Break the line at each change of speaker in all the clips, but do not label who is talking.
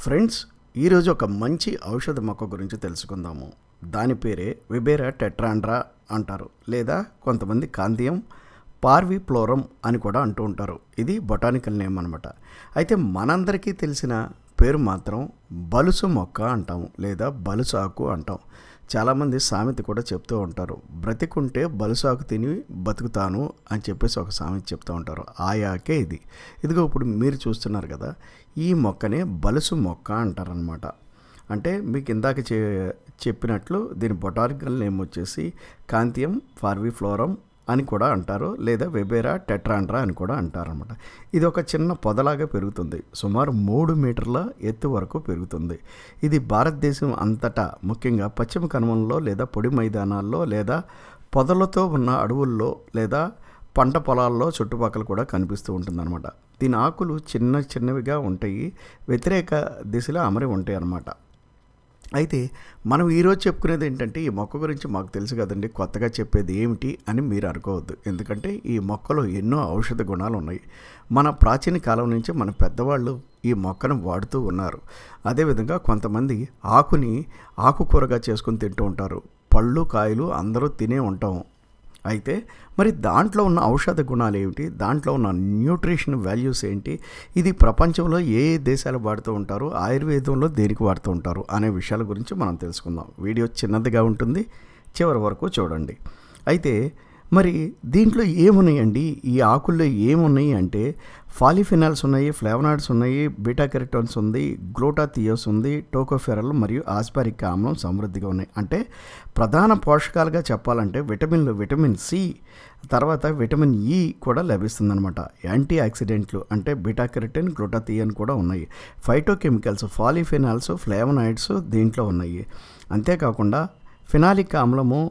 Friends ఈరోజు ఒక మంచి ఔషధ మొక్క గురించి తెలుసుకుందాము. దాని పేరే విబేరా టెట్రాండ్రా అంటారు లేదా కొంతమంది కాంతియం పార్విప్లోరం అని కూడా అంటూ ఉంటారు. ఇది బొటానికల్ నేమ్ అనమాట అయితే మనందరికీ తెలిసిన పేరు మాత్రం బలుసు మొక్క అంటాము లేదా బలుసాకు అంటాం చాలామంది సామెత కూడా చెప్తూ ఉంటారు. బ్రతికుంటే బలుసాకు తిని బతుకుతాను అని చెప్పేసి ఒక సామెత చెప్తూ ఉంటారు. ఆయాకే ఇది. ఇదిగో ఇప్పుడు మీరు చూస్తున్నారు కదా ఈ మొక్కనే బలుసు మొక్క అంటారనమాట అంటే మీకు ఇందాక చె చెప్పినట్లు దీని బొటానికల్ నేమ్ వచ్చేసి కాంతియం ఫార్విఫ్లోరం అని కూడా అంటారు. లేదా వెబేరా టెట్రాండ్రా అని కూడా అంటారనమాట ఇది ఒక చిన్న పొదలాగా పెరుగుతుంది. సుమారు మూడు మీటర్ల ఎత్తు వరకు పెరుగుతుంది. ఇది భారతదేశం అంతటా ముఖ్యంగా పశ్చిమ కనుమలలో లేదా పొడి మైదానాల్లో లేదా పొదలతో ఉన్న అడవుల్లో లేదా పంట పొలాల్లో చుట్టుపక్కల కూడా కనిపిస్తూ ఉంటుందన్నమాట. దీని ఆకులు చిన్న చిన్నవిగా ఉంటాయి. వ్యతిరేక దిశలో అమరి ఉంటాయి అన్నమాట అయితే మనం ఈరోజు చెప్పుకునేది ఏంటంటే ఈ మొక్క గురించి మాకు తెలుసు కదండి కొత్తగా చెప్పేది ఏమిటి అని మీరు అనుకోవద్దు. ఎందుకంటే ఈ మొక్కలో ఎన్నో ఔషధ గుణాలు ఉన్నాయి. మన ప్రాచీన కాలం నుంచి మన పెద్దవాళ్ళు ఈ మొక్కను వాడుతూ ఉన్నారు. అదేవిధంగా కొంతమంది ఆకుని ఆకుకూరగా చేసుకుని తింటూ ఉంటారు. పళ్ళు కాయలు అందరూ తినే ఉంటాం. అయితే మరి దాంట్లో ఉన్న ఔషధ గుణాలు ఏమిటి? దాంట్లో ఉన్న న్యూట్రిషన్ వాల్యూస్ ఏంటి? ఇది ప్రపంచంలో ఏ ఏ దేశాలు వాడుతూ ఉంటారు? ఆయుర్వేదంలో దేనికి వాడుతూ ఉంటారు? అనే విషయాల గురించి మనం తెలుసుకుందాం. వీడియో చిన్నదిగా ఉంటుంది. చివరి వరకు చూడండి. అయితే మరి దీంట్లో ఏమున్నాయండి? ఈ ఆకుల్లో ఏమున్నాయి అంటే ఫాలిఫినాల్స్ ఉన్నాయి ఫ్లేవనాయిడ్స్ ఉన్నాయి బీటా కెరటోన్స్ ఉంది గ్లూటాథియోస్ ఉంది టోకోఫెరల్ మరియు ఆస్పారిక్ ఆమ్లం సమృద్ధిగా ఉన్నాయి. అంటే ప్రధాన పోషకాలుగా చెప్పాలంటే విటమిన్లు విటమిన్ సి తర్వాత విటమిన్ ఈ కూడా లభిస్తుందన్నమాట. యాంటీ ఆక్సిడెంట్లు అంటే బీటా కెరటిన్ గ్లూటాథియన్ కూడా ఉన్నాయి. ఫైటోకెమికల్స్ ఫాలిఫినాల్స్ ఫ్లేవనాయిడ్స్ దీంట్లో ఉన్నాయి. అంతేకాకుండా ఫినాలిక్ ఆమ్లము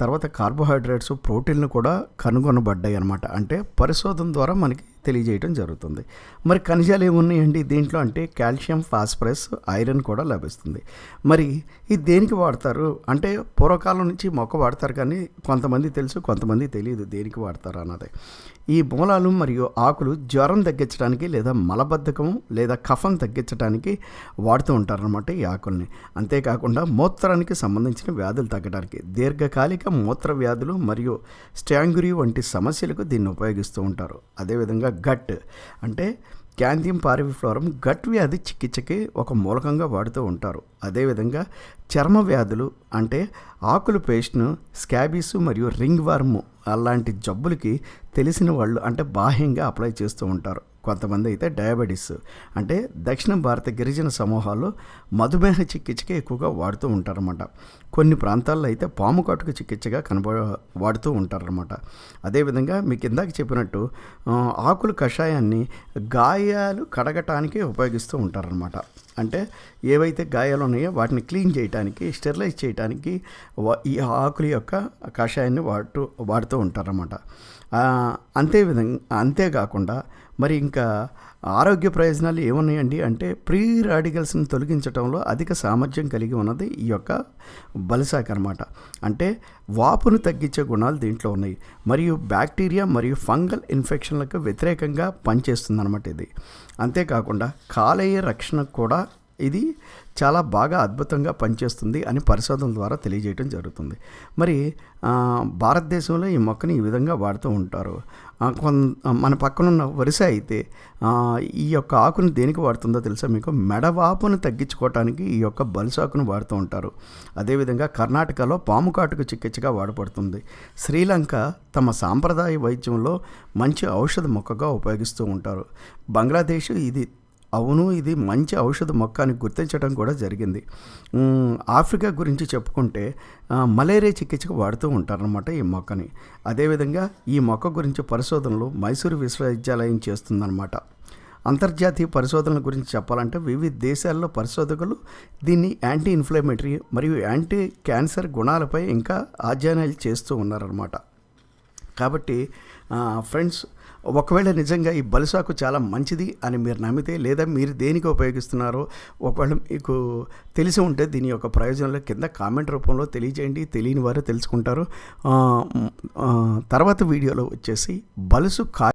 తర్వాత కార్బోహైడ్రేట్స్ ప్రోటీన్లు కూడా కనుగొనబడ్డాయి అనమాట అంటే పరిశోధన ద్వారా మనకి తెలియజేయడం జరుగుతుంది. మరి ఖనిజాలు ఏమున్నాయండి? దీంట్లో అంటే కాల్షియం ఫాస్ఫరస్ ఐరన్ కూడా లభిస్తుంది. మరి ఇది దేనికి వాడతారు? అంటే పూర్వకాలం నుంచి మొక్క వాడతారు కానీ కొంతమంది తెలుసు కొంతమంది తెలియదు దేనికి వాడతారు అన్నది. ఈ మూలాలు మరియు ఆకులు జ్వరం తగ్గించడానికి లేదా మలబద్ధకం లేదా కఫం తగ్గించడానికి వాడుతూ ఉంటారనమాట ఈ ఆకుల్ని. అంతేకాకుండా మూత్రానికి సంబంధించిన వ్యాధులు తగ్గడానికి దీర్ఘకాలిక మూత్ర వ్యాధులు మరియు స్టాంగురి వంటి సమస్యలకు దీన్ని ఉపయోగిస్తూ ఉంటారు. అదేవిధంగా గట్. అంటే క్యాంథియం పారివిఫ్లోరం గట్ వ్యాధి చికిత్సకి ఒక మూలకంగా వాడుతూ ఉంటారు. అదేవిధంగా చర్మ వ్యాధులు అంటే ఆకుల పేస్ట్ను స్కాబీస్ మరియు రింగ్ వర్మ్ అలాంటి జబ్బులకి తెలిసిన వాళ్ళు అంటే బాహ్యంగా అప్లై చేస్తూ ఉంటారు. కొంతమంది అయితే డయాబెటీస్. అంటే దక్షిణ భారత గిరిజన సమూహాల్లో మధుమేహ చికిత్సకే ఎక్కువగా వాడుతూ ఉంటారన్నమాట. కొన్ని ప్రాంతాల్లో అయితే పాము కాటుక చికిత్సగా కనబ వాడుతూ ఉంటారన్నమాట. అదేవిధంగా మీకు ఇందాక చెప్పినట్టు ఆకుల కషాయాన్ని గాయాలు కడగటానికి ఉపయోగిస్తూ ఉంటారన్నమాట. అంటే ఏవైతే గాయాలు ఉన్నాయో వాటిని క్లీన్ చేయడానికి స్టెరిలైజ్ చేయడానికి ఈ ఆకుల యొక్క కషాయాన్ని వాడుతూ వాడుతూ ఉంటారన్నమాట. అంతే విధంగా అంతేకాకుండా మరి ఇంకా ఆరోగ్య ప్రయోజనాలు ఏమున్నాయండి? అంటే ప్రీ రాడికల్స్ని తొలగించడంలో అధిక సామర్థ్యం కలిగి ఉన్నది ఈ యొక్క బలిసాక్ అనమాట అంటే వాపును తగ్గించే గుణాలు దీంట్లో ఉన్నాయి. మరియు బ్యాక్టీరియా మరియు ఫంగల్ ఇన్ఫెక్షన్లకు వ్యతిరేకంగా పనిచేస్తుంది అనమాట ఇది. అంతేకాకుండా కాలేయ రక్షణకు కూడా ఇది చాలా బాగా అద్భుతంగా పనిచేస్తుంది అని పరిశోధన ద్వారా తెలియజేయడం జరుగుతుంది. మరి భారతదేశంలో ఈ మొక్కని ఈ విధంగా వాడుతూ ఉంటారు. మన పక్కనున్న వరుస అయితే ఈ యొక్క ఆకును దేనికి వాడుతుందో తెలుసా మీకు? మెడవాపును తగ్గించుకోవటానికి ఈ యొక్క బలుసాకును వాడుతూ ఉంటారు. అదేవిధంగా కర్ణాటకలో పాము కాటుకు చికిత్సగా వాడబడుతుంది. శ్రీలంక తమ సాంప్రదాయ వైద్యంలో మంచి ఔషధ మొక్కగా ఉపయోగిస్తూ ఉంటారు. బంగ్లాదేశ్ ఇది అవును ఇది మంచి ఔషధ మొక్క అని గుర్తించడం కూడా జరిగింది. ఆఫ్రికా గురించి చెప్పుకుంటే మలేరియా చికిత్సకు వాడుతూ ఉంటారనమాట ఈ మొక్కని. అదేవిధంగా ఈ మొక్క గురించి పరిశోధనలు మైసూరు విశ్వవిద్యాలయం చేస్తుందన్నమాట. అంతర్జాతీయ పరిశోధనల గురించి చెప్పాలంటే వివిధ దేశాల్లో పరిశోధకులు దీన్ని యాంటీ ఇన్ఫ్లమేటరీ మరియు యాంటీ క్యాన్సర్ గుణాలపై ఇంకా అధ్యయనాలు చేస్తూ ఉన్నారన్నమాట. కాబట్టి ఫ్రెండ్స్ ఒకవేళ నిజంగా ఈ బలుసాకు చాలా మంచిది అని మీరు నమ్మితే లేదా మీరు దేనికి ఉపయోగిస్తున్నారో ఒకవేళ మీకు తెలిసి ఉంటే దీని యొక్క ప్రయోజనాలు కింద కామెంట్ రూపంలో తెలియజేయండి. తెలియని వారు తెలుసుకుంటారు. తర్వాత వీడియోలో వచ్చేసి బలుసు కా